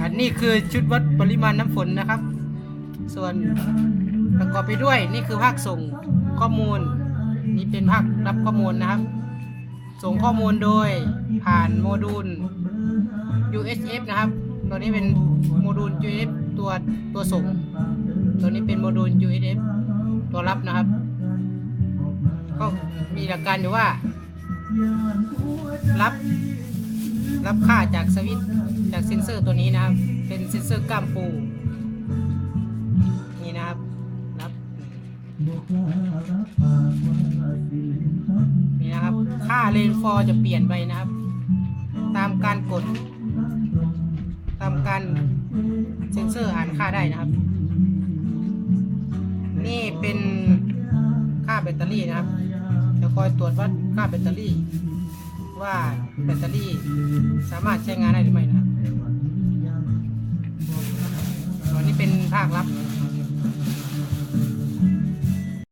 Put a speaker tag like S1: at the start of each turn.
S1: อันนี้คือชุดวัดปริมาณน้ำฝนนะครับ ส่วนประกอบไปด้วยนี่คือภาคส่งข้อมูล นี่เป็นภาครับข้อมูลนะครับ ส่งข้อมูลโดยผ่านโมดูล USF นะครับ ตัวนี้เป็นโมดูล USF ตัวตัวส่ง ตัวนี้เป็นโมดูล USF ตัวรับนะครับ ก็มีหลักการอยู่ว่า รับ รับค่าจากสวิตช์จากเซ็นเซอร์ตัวนี้นะครับ เป็นเซ็นเซอร์กล้ามปูนี่นะครับรับนี่นะครับ ค่าเลนฟอร์จะเปลี่ยนไปนะครับ ตามการกด ตามการเซ็นเซอร์อ่านค่าได้นะครับ นี่เป็นค่าแบตเตอรี่นะครับจะคอยตรวจวัดค่าแบตเตอรี่ ว่าแบตเตอรี่สามารถใช้งานได้หรือไม่นะครับส่วนนี้เป็นภาครับ